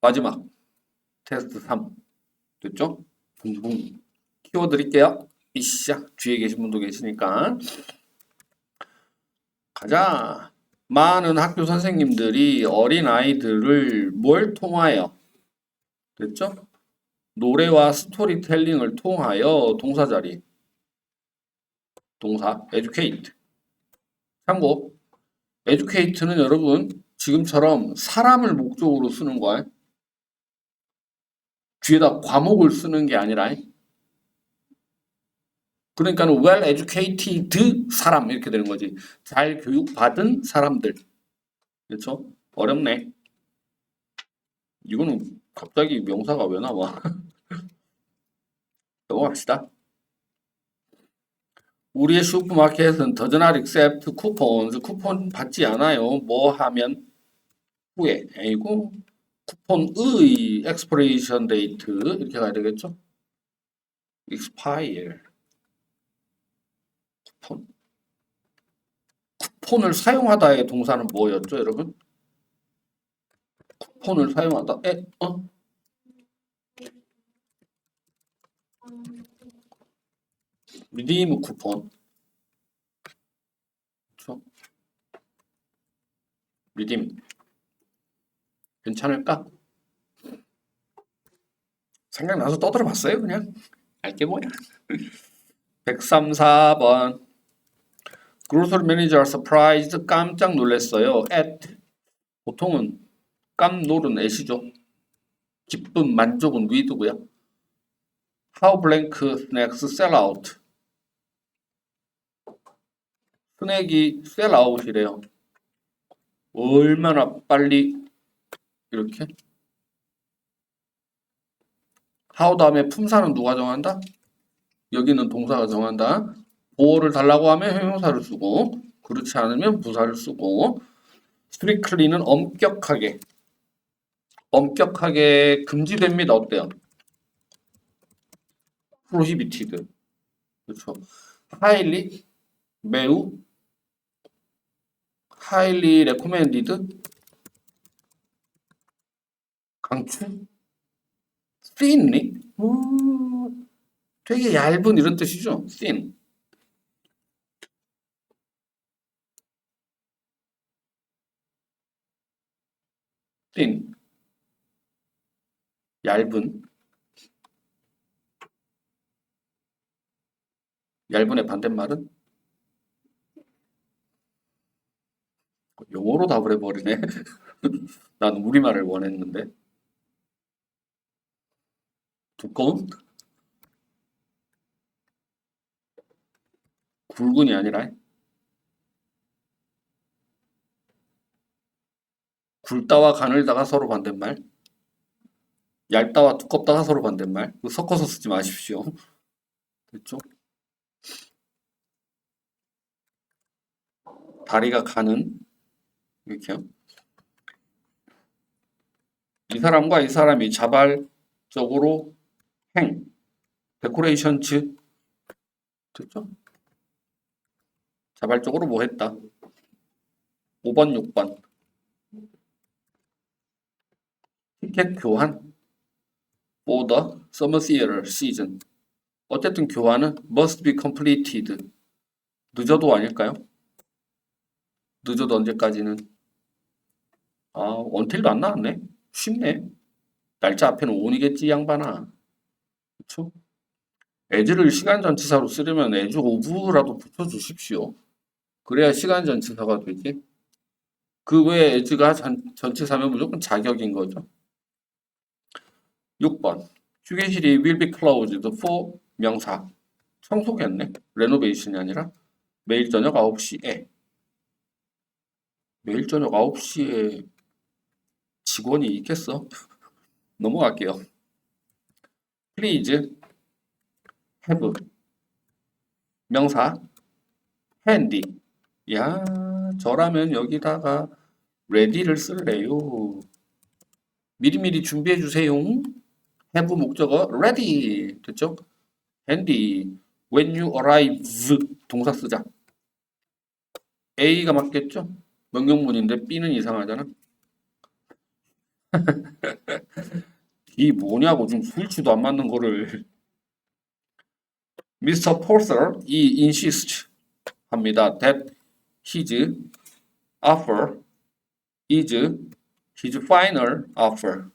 마지막 테스트 3 됐죠? 붕붕 키워 드릴게요. 이씨야 뒤에 계신 분도 계시니까 가자. 많은 학교 선생님들이 어린 아이들을 뭘 통하여 됐죠? 노래와 스토리텔링을 통하여 동사 자리 동사 educate 참고 educate는 여러분 지금처럼 사람을 목적으로 쓰는 거야. 뒤에다 과목을 쓰는 게 아니라 그러니까 well educated 사람 이렇게 되는 거지. 잘 교육받은 사람들. 그렇죠? 어렵네. 이거는 갑자기 명사가 왜 나와? 넘어갑시다. 우리의 슈퍼마켓은 does not accept coupons. 쿠폰 받지 않아요. 뭐 하면 후에. 아이고. 쿠폰의 expiration date 이렇게 가야 되겠죠? expire. 쿠폰. 쿠폰을 사용하다의 동사는 뭐였죠, 여러분? 쿠폰을 사용하다. 에, 어? 리디임 쿠폰. 그렇죠? 리디임. 괜찮을까? 생각나서 떠들어 봤어요, 그냥. 알게 뭐야. 134번. Grocery manager surprised 깜짝 놀랐어요. at 보통은 깜놀은 at이죠. 기쁨, 만족은 with고요. How blank snacks sell out. 스낵이 sell out이래요. 얼마나 빨리 이렇게 how 다음에 품사는 누가 정한다? 여기는 동사가 정한다. 보호를 달라고 하면 형용사를 쓰고 그렇지 않으면 부사를 쓰고 strictly는 엄격하게 엄격하게 금지됩니다. 어때요? prohibited 그렇죠. highly 매우 highly recommended 강추. thinly 오, 되게 얇은 이런 뜻이죠. thin 얇은. 얇은의 반대말은? 영어로 답을 해버리네. 난 우리말을 원했는데 두꺼운 굵은이 아니라 굵다와 가늘다가 서로 반대말 얇다와 두껍다가 서로 반대말 그거 섞어서 쓰지 마십시오. 됐죠? 다리가 가는 이렇게요. 이 사람과 이 사람이 자발적으로 행 데코레이션츠 됐죠? 자발적으로 뭐 했다? 5번, 6번. 티켓 교환. the summer theater season 어쨌든 교환은 must be completed. 늦어도 아닐까요? 늦어도 언제까지는? 아 원틸도 안 나왔네. 쉽네. 날짜 앞에는 on이겠지 이 양반아 그쵸? as를 시간 전치사로 쓰려면 as of라도 붙여주십시오. 그래야 시간 전치사가 되지. 그 외에 전, 전치사면 무조건 자격인 거죠. 6번. 휴게실이 will be closed for 명사. 청소겠네. 레노베이션이 아니라 매일 저녁 9시에. 매일 저녁 9시에 직원이 있겠어? 넘어갈게요. Please have 명사 handy 야 저라면 여기다가 ready를 쓸래요. 미리미리 준비해 주세요. have 목적어 ready 됐죠? handy when you arrive 동사 쓰자. A가 맞겠죠? 명령문인데 B는 이상하잖아. 이 뭐냐고 지금 수일치도 안 맞는 거를 Mr. Porter 이 insist 합니다. That his offer is his final offer.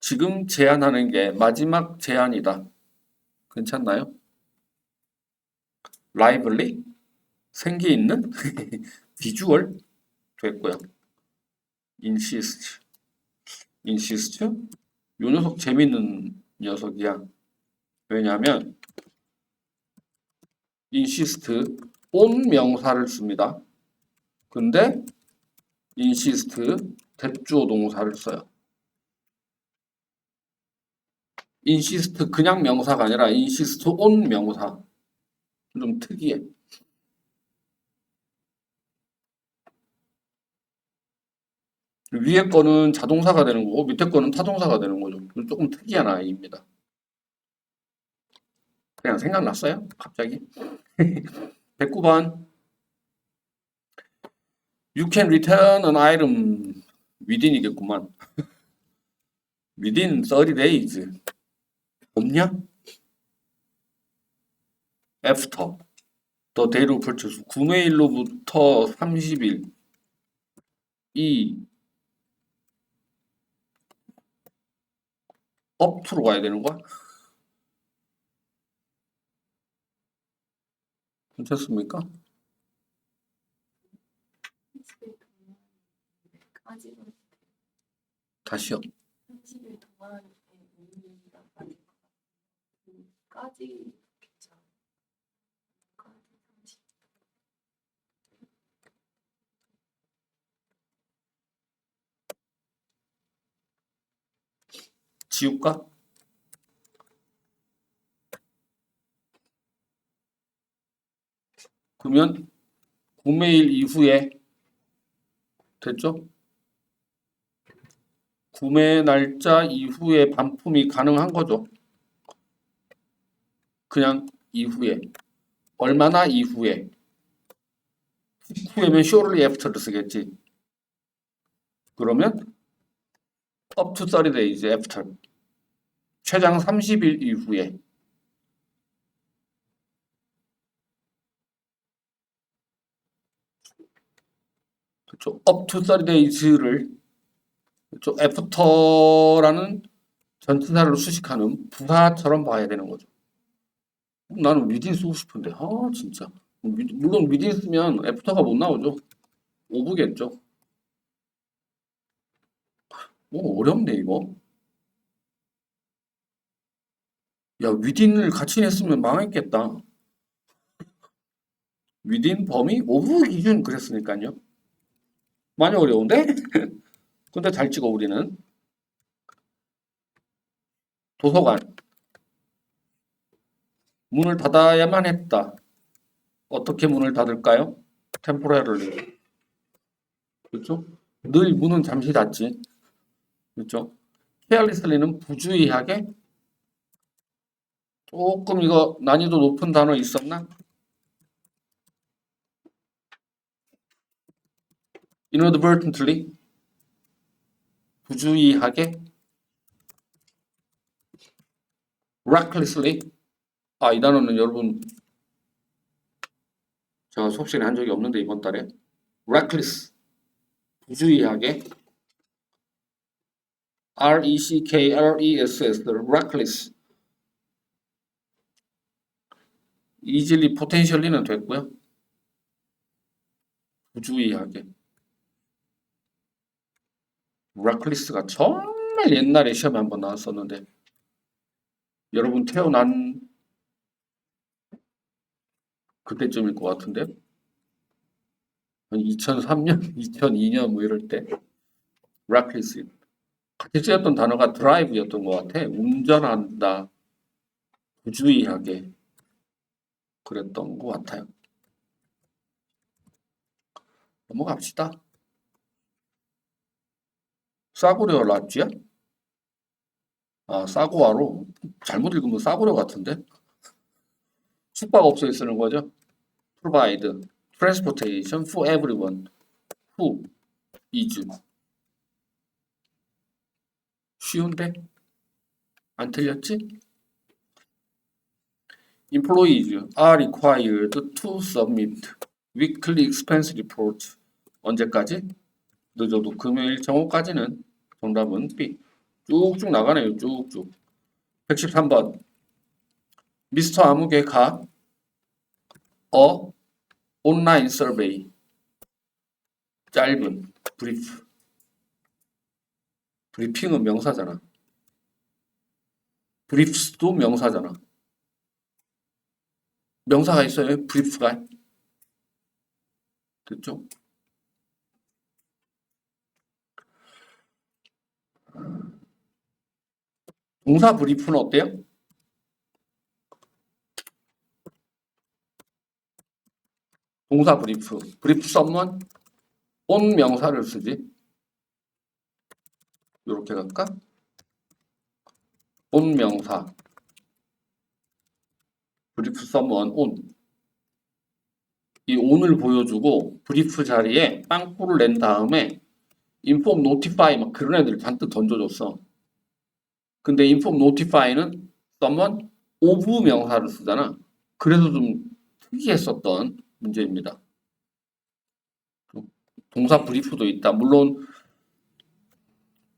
지금 제안하는 게 마지막 제안이다. 괜찮나요? lively 생기 있는 비주얼 됐고요. Insist insist 요 녀석 재밌는 녀석이야. 왜냐하면 insist on 명사를 씁니다. 근데 insist 대주어 동사를 써요. insist 그냥 명사가 아니라 insist on 명사. 좀 특이해. 위에 거는 자동사가 되는 거고 밑에 거는 타동사가 되는 거죠. 조금 특이한 아이입니다. 그냥 생각났어요? 갑자기? 109번 You can return an item within이겠구만. within 30 days. 없냐? after the day로 purchase 9매일로부터 30일 이 to로 가야 되는 거야? 괜찮습니까? 다시요. 30일 동안의 의미가 까지 괜찮아. 까지 30. 지울까? 그러면 구매일 이후에 됐죠? 구매 날짜 이후에 반품이 가능한 거죠. 그냥 이후에 얼마나 이후에 후에면 shortly after를 쓰겠지. 그러면 up to 30 days after 최장 30일 이후에 그렇죠. up to 30 days를 그렇죠. after라는 전치사를 수식하는 부사처럼 봐야 되는 거죠. 나는 within 쓰고 싶은데 아 진짜 위- 물론 within 쓰면 after가 못 나오죠. 오브겠죠. 오 어렵네 이거. 야, within을 같이 냈으면 망했겠다. within 범위 오브 기준 그랬으니까요. 많이 어려운데? 근데 잘 찍어 우리는. 도서관. 문을 닫아야만 했다. 어떻게 문을 닫을까요? temporarily. 그렇죠? 늘 문은 잠시 닫지. 그렇죠? carelessly는 부주의하게 조금 이거 난이도 높은 단어 있었나? inadvertently 부주의하게 recklessly 아 이 단어는 여러분 제가 수업 시간에 한 적이 없는데 이번 달에 reckless 부주의하게 R E C K L E S S reckless easily potentially는 됐고요. 부주의하게. reckless가 정말 옛날에 시험에 한번 나왔었는데 여러분 태어난 그때쯤일 것 같은데 한 2003년, 2002년 뭐 이럴 때 reckless 같이 쓰였던 단어가 drive였던 것 같아. 운전한다. 부주의하게. 그랬던 것 같아요. 넘어갑시다. 싸구려 라쥐야? 아, 싸구아로. 잘못 읽으면 싸구려 같은데? 숙박업소에 쓰는 거죠. provide transportation for everyone who is 쉬운데? 안 틀렸지? Employees are required to submit weekly expense report 언제까지? 늦어도 금요일 정오까지는 정답은 B. 쭉쭉 나가네요 쭉쭉. 113번. 미스터 아무개 가 어? 온라인 서베이. 짧은 브리프 브리핑은 명사잖아. 브리프스도 명사잖아. 명사가 있어요? 브리프가? 됐죠? 동사 브리프는 어때요? 동사 브리프. 브리프 썸먼 온 명사를 쓰지 이렇게 갈까? 온 명사 브리프 썸먼 온. 이 온을 보여주고 브리프 자리에 빵꾸를 낸 다음에 인폼 노티파이 막 그런 애들 잔뜩 던져줬어. 근데 인폼 노티파이는 someone 명사를 쓰잖아. 그래서 좀 특이했었던 문제입니다. 동사 브리프도 있다. 물론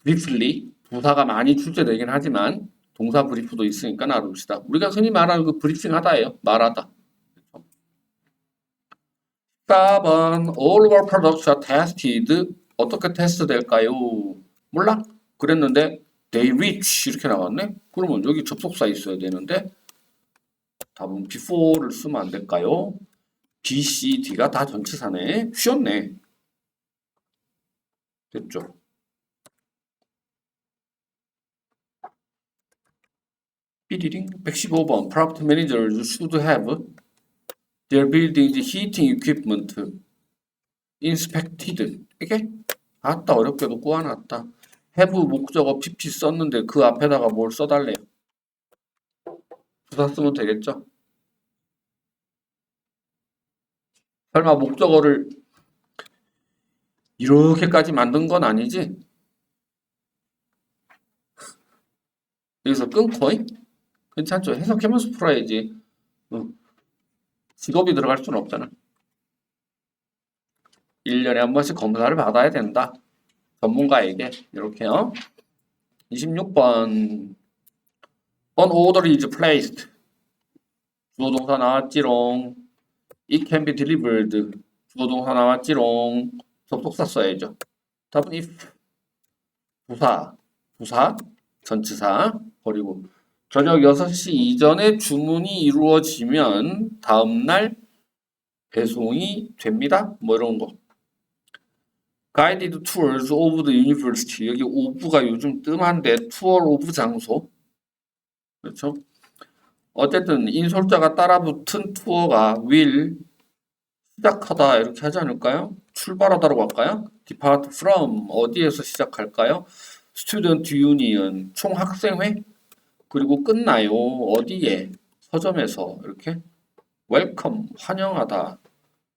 briefly 부사가 많이 출제되긴 하지만 동사 브리프도 있으니까 알아둡시다. 우리가 흔히 말하는 그 브리핑 하다예요. 말하다. 4번 All our products are tested. 어떻게 테스트 될까요? 몰라? 그랬는데 they reach 이렇게 나왔네? 그러면 여기 접속사 있어야 되는데 답은 before를 쓰면 안 될까요? B, C, D가 다 전치사네. 쉬웠네. 됐죠? 삐리링 115번 Property managers should have their building's heating equipment inspected 이게 아따 어렵게도 꼬아놨다 have 목적어 pp 썼는데 그 앞에다가 뭘 써달래요 부사 쓰면 되겠죠 설마 목적어를 이렇게까지 만든 건 아니지 여기서 끊고 괜찮죠 해석하면서 풀어야지 응. 직업이 들어갈 수는 없잖아 1년에 한 번씩 검사를 받아야 된다. 전문가에게 이렇게요. 26번 An order is placed. 주어동사 나왔지롱. It can be delivered. 주어동사 나왔지롱. 접속사 써야죠. 답은 if. 부사. 부사. 전치사. 버리고. 저녁 6시 이전에 주문이 이루어지면 다음날 배송이 됩니다. 뭐 이런 거. Guided Tours of the University. 여기 오브가 요즘 뜸한데 투어 오브 장소. 그렇죠? 어쨌든 인솔자가 따라붙은 투어가 will 시작하다 이렇게 하지 않을까요? 출발하다라고 할까요? Depart from 어디에서 시작할까요? Student Union 총학생회 그리고 끝나요 어디에 서점에서 이렇게 Welcome 환영하다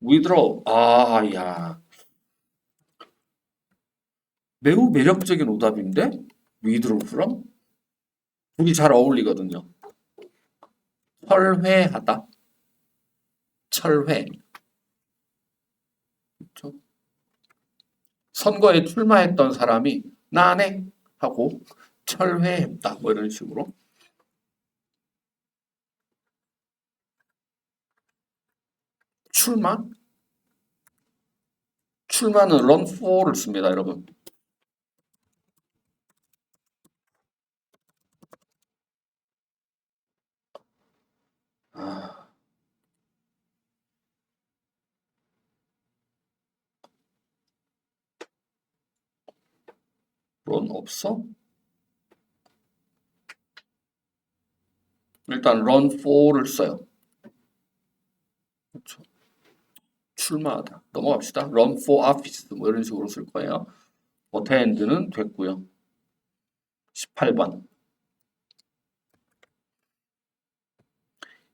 withdraw 아야 매우 매력적인 오답인데 withdraw 둘이 잘 어울리거든요. 철회하다, 철회. 그렇죠? 선거에 출마했던 사람이 나네 하고 철회했다. 뭐 이런 식으로. 출마? 출마는 run for를 씁니다, 여러분. 아. 런 없어? 일단 run for를 써요. 그렇죠. 출마하다. 넘어갑시다. run for office 뭐 이런 식으로 쓸 거예요. attend는 됐고요. 18번.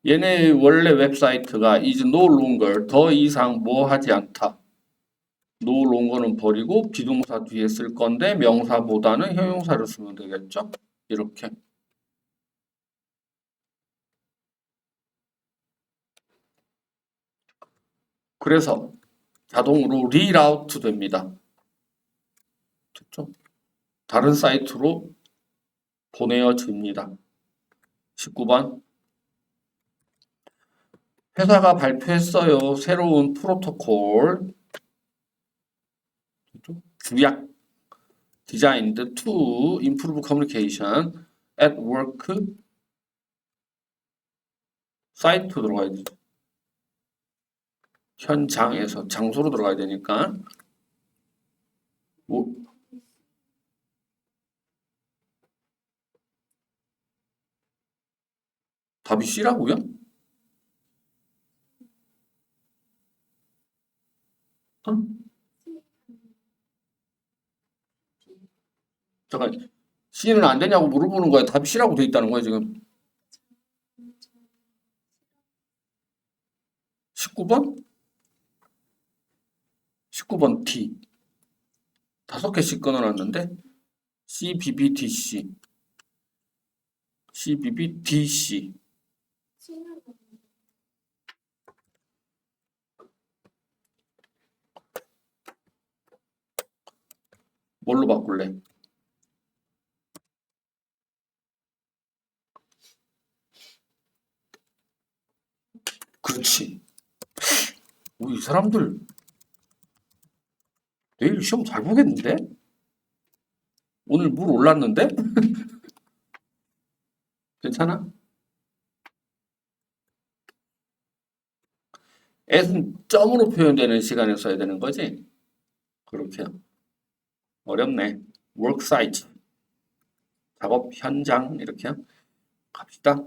얘네 원래 웹사이트가 is no longer 더 이상 뭐 하지 않다. no longer는 버리고 비동사 뒤에 쓸 건데 명사보다는 형용사를 쓰면 되겠죠? 이렇게. 그래서 자동으로 리라우트 됩니다. 됐죠? 다른 사이트로 보내어집니다. 19번. 회사가 발표했어요. 새로운 프로토콜. 규약. designed to improve communication at work. 사이트 들어가야 되죠. 현장에서 장소로 들어가야 되니까. 뭐, 답이 C라고요? 어? 잠깐 C는 안 되냐고 물어보는 거야. 답이 C라고 돼 있다는 거야 지금. 19번? 19번 T. 다섯 개씩 끊어놨는데 C, B, B, D, C. C, B, B, D, C. C는 뭘로 바꿀래? 그렇지. 우리 이 사람들 내일 시험 잘 보겠는데? 오늘 물 올랐는데? 괜찮아? S는 점으로 표현되는 시간을 써야 되는 거지? 그렇게요. 어렵네. worksite. 작업 현장 이렇게요. 갑시다.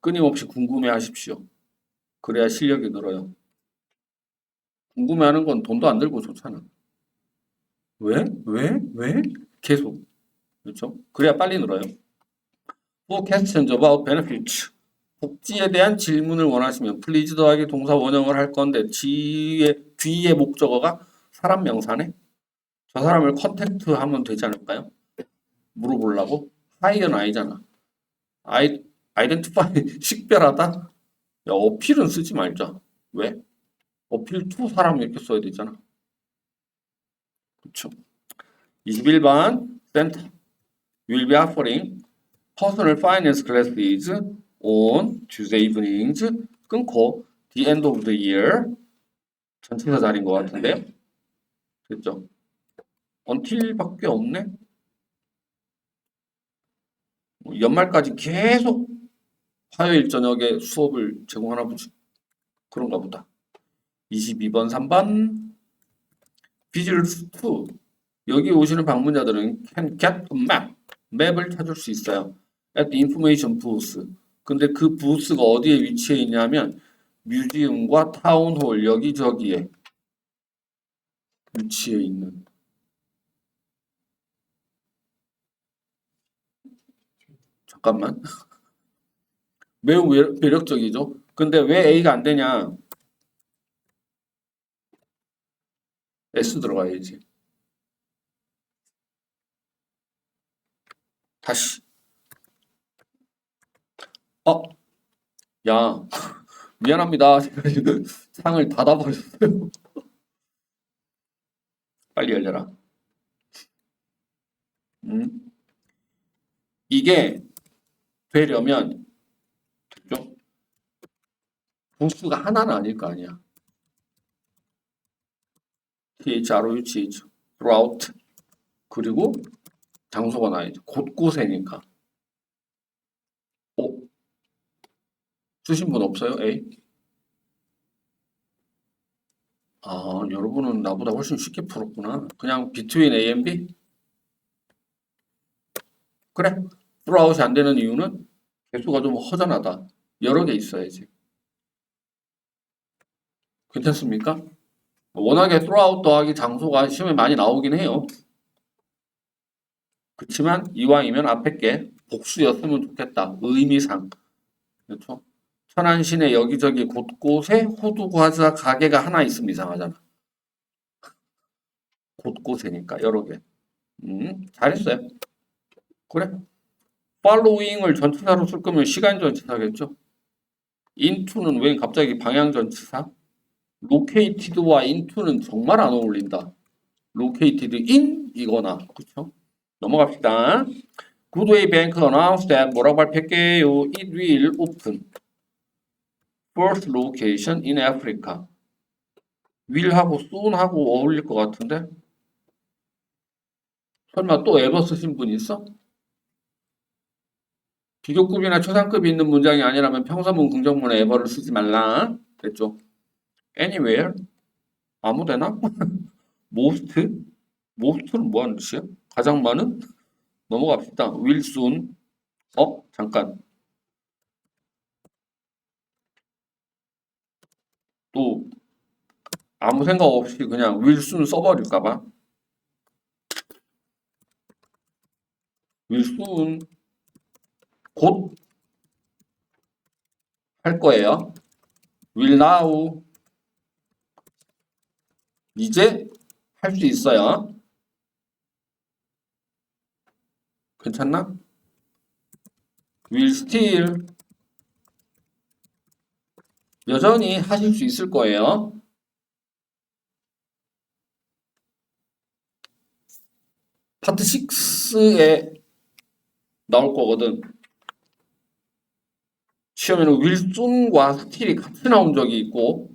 끊임없이 궁금해 하십시오. 그래야 실력이 늘어요. 궁금해하는 건 돈도 안 들고 좋잖아. 왜? 왜? 왜? 계속. 그렇죠? 그래야 빨리 늘어요. Questions about benefits. 복지에 대한 질문을 원하시면 please 더하기 동사 원형을 할 건데 뒤에, 뒤에 목적어가 사람 명사네. 저 사람을 컨택트 하면 되지 않을까요? 물어보려고? 하이는 아니잖아. 아이, 아이덴티파이 식별하다? 야, 어필은 쓰지 말자. 왜? 어필 투 사람 이렇게 써야 되잖아. 그쵸. 21번, 센터. will be offering personal finance classes on Tuesday evenings. 끊고, the end of the year. 전체사 자리인 것 같은데요. 됐죠? until밖에 없네. 뭐 연말까지 계속 화요일 저녁에 수업을 제공하나 보지. 그런가 보다. 22번, 3번. Visuals 2. 여기 오시는 방문자들은 can get a map. 맵을 찾을 수 있어요. at the information booth. 근데 그 부스가 어디에 위치해 있냐면 뮤지엄과 타운홀 여기저기에 위치해 있는 잠깐만. 매우 매- 매력적이죠. 근데 왜 A가 안 되냐? S 들어가야지. 다시. 어, 야, 미안합니다. 제가 지금 상을 닫아버렸어요. 빨리 열려라. 음. 이게 되려면 됐죠? 부수가 하나는 아닐 거 아니야. THROUGH throughout 그리고 장소가 나야지 곳곳에니까 어? 쓰신 분 없어요? A? 아 여러분은 나보다 훨씬 쉽게 풀었구나 그냥 between A and B? 그래 throughout이 안 되는 이유는 개수가 좀 허전하다 여러 개 있어야지 괜찮습니까? 워낙에 throughout 더하기 장소가 시험에 많이 나오긴 해요. 그렇지만 이왕이면 앞에 게 복수였으면 좋겠다. 의미상. 그렇죠? 천안 시내 여기저기 곳곳에 호두 과자 가게가 하나 있으면 이상하잖아. 곳곳에니까 여러 개. 음, 잘했어요. 그래. following을 전치사로 쓸 거면 시간 전치사겠죠. into는 왜 갑자기 방향 전치사? Located와 into는 정말 안 어울린다. located 이거나 그렇죠? 넘어갑시다. Goodway Bank announced that 뭐라고 발표할게요? It will open first location in Africa. will하고 soon하고 어울릴 것 같은데? 설마 또 ever 쓰신 분 있어? 비교급이나 초상급이 있는 문장이 아니라면 평서문 긍정문에 ever를 쓰지 말라. 됐죠? Anywhere 아무데나 most most는 뭐 하는 뜻이야? 가장 많은 넘어갑시다. will soon 어 잠깐 또 아무 생각 없이 그냥 will soon 써버릴까봐 will soon 곧 할 거예요. will now 이제 할 수 있어요. 괜찮나? will still 여전히 하실 수 있을 거예요. 파트 6에 나올 거거든. 시험에는 윌슨과 스틸이 같이 나온 적이 있고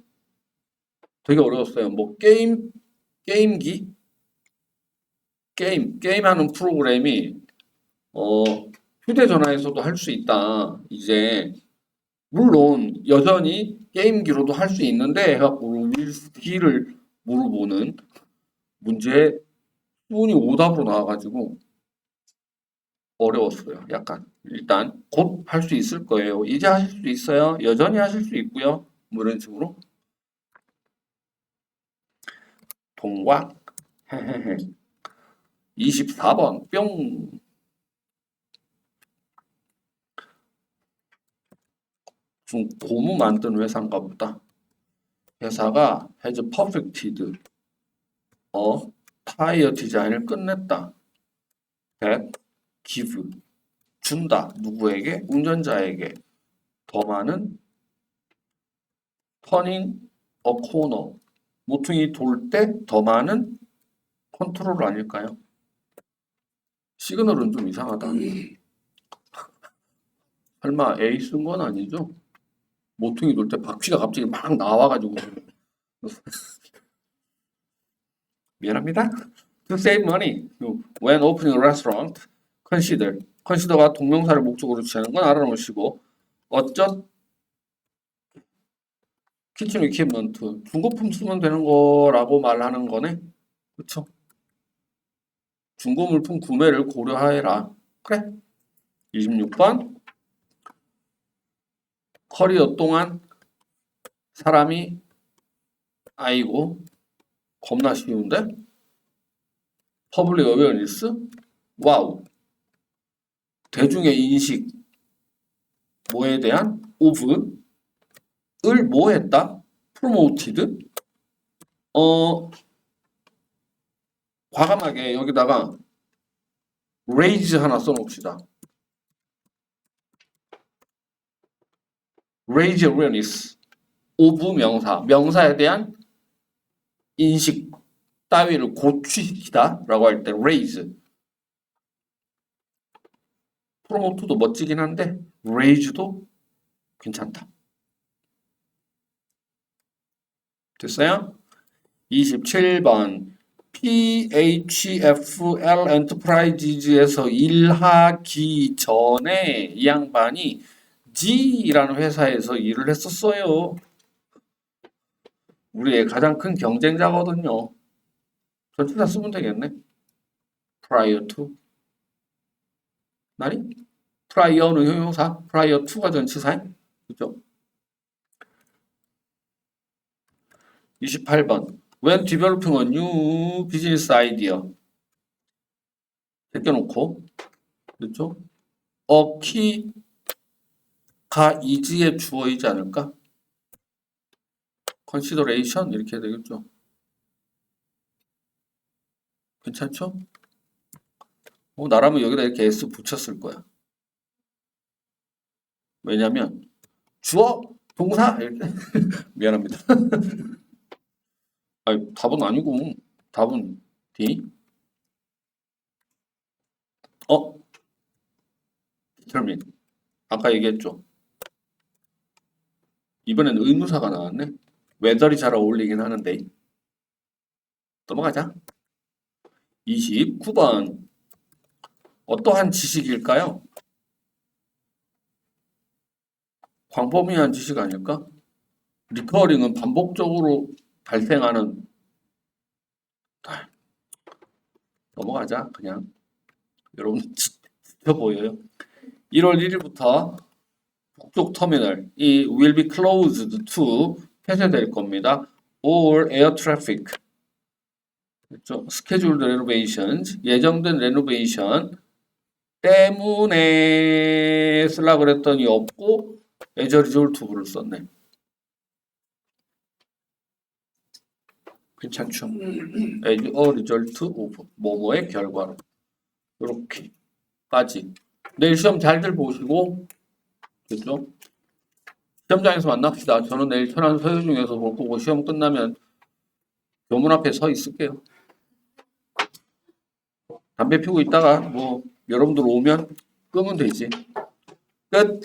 되게 어려웠어요. 뭐 게임 게임기 게임 게임하는 프로그램이 어 휴대전화에서도 할 수 있다. 이제 물론 여전히 게임기로도 할 수 있는데 해갖고 윌스틸을 물어보는 문제 수은이 오답으로 나와가지고 어려웠어요. 약간 일단 곧 할 수 있을 거예요. 이제 하실 수 있어요. 여전히 하실 수 있고요. 뭐 이런 식으로 동과 24번 뿅좀 고무 만든 회사인가 보다. 회사가 has perfected 어 타이어 디자인을 끝냈다. that give 준다. 누구에게? 운전자에게 더 많은 turning a corner 모퉁이 돌 때 더 많은 컨트롤 아닐까요? 시그널은 좀 이상하다. 설마 A 쓴 건 아니죠? 모퉁이 돌 때 바퀴가 갑자기 막 나와가지고 미안합니다. To save money when opening a restaurant, consider consider가 동명사를 목적으로 취하는 건 알아놓으시고 어쩌 키친 이퀴먼트 중고품 쓰면 되는 거라고 말하는 거네. 그쵸? 중고 물품 구매를 고려하여라. 그래. 26번 커리어 동안 사람이 아이고 겁나 쉬운데 퍼블릭 어웨어니스 와우 대중의 인식 뭐에 대한 오브 을뭐 했다? 프로모티드? 어 과감하게 여기다가 raise 하나 써놓읍시다. raise awareness. 오브 명사. 명사에 대한 인식 따위를 고취시키다 라고 할 때 raise. 프로모트도 멋지긴 한데 raise도 괜찮다 됐어요? 27번 PHFL 엔터프라이즈에서 일하기 전에 이 양반이 G라는 회사에서 일을 했었어요. 우리의 가장 큰 경쟁자거든요. 전치사 쓰면 되겠네. prior to. 나니? prior는 형용사, prior to가 전치사야. 그죠? 28번. When developing a new business idea. 제껴놓고. 그렇죠? 어, 키 가 이지의 주어이지 않을까? consideration 이렇게 되겠죠. 괜찮죠? 어, 나라면 여기다 이렇게 S 붙였을 거야. 왜냐면 주어, 동사 이렇게 미안합니다. 아니 답은 아니고 답은 D. 어? determine. 아까 얘기했죠. 이번엔 의무사가 나왔네. 웨더리 잘 어울리긴 하는데. 넘어가자. 29번. 어떠한 지식일까요? 광범위한 지식 아닐까? 리커링은 반복적으로 발생하는 아, 넘어가자 그냥. 여러분 지쳐 보여요? 1월 1일부터 북쪽 터미널 이 will be closed to 폐쇄될 겁니다. All air traffic. 그렇죠? scheduled renovations 예정된 레노베이션 때문에 쓰려고 그랬더니 없고 result of를 썼네 괜찮죠? a result of 뭐뭐의 결과로 이렇게까지 내일 시험 잘들 보시고 됐죠? 시험장에서 만납시다. 저는 내일 천안 서유 중에서 볼 거고 시험 끝나면 교문 앞에 서 있을게요. 담배 피우고 있다가 뭐 여러분들 오면 끄면 되지. 끝.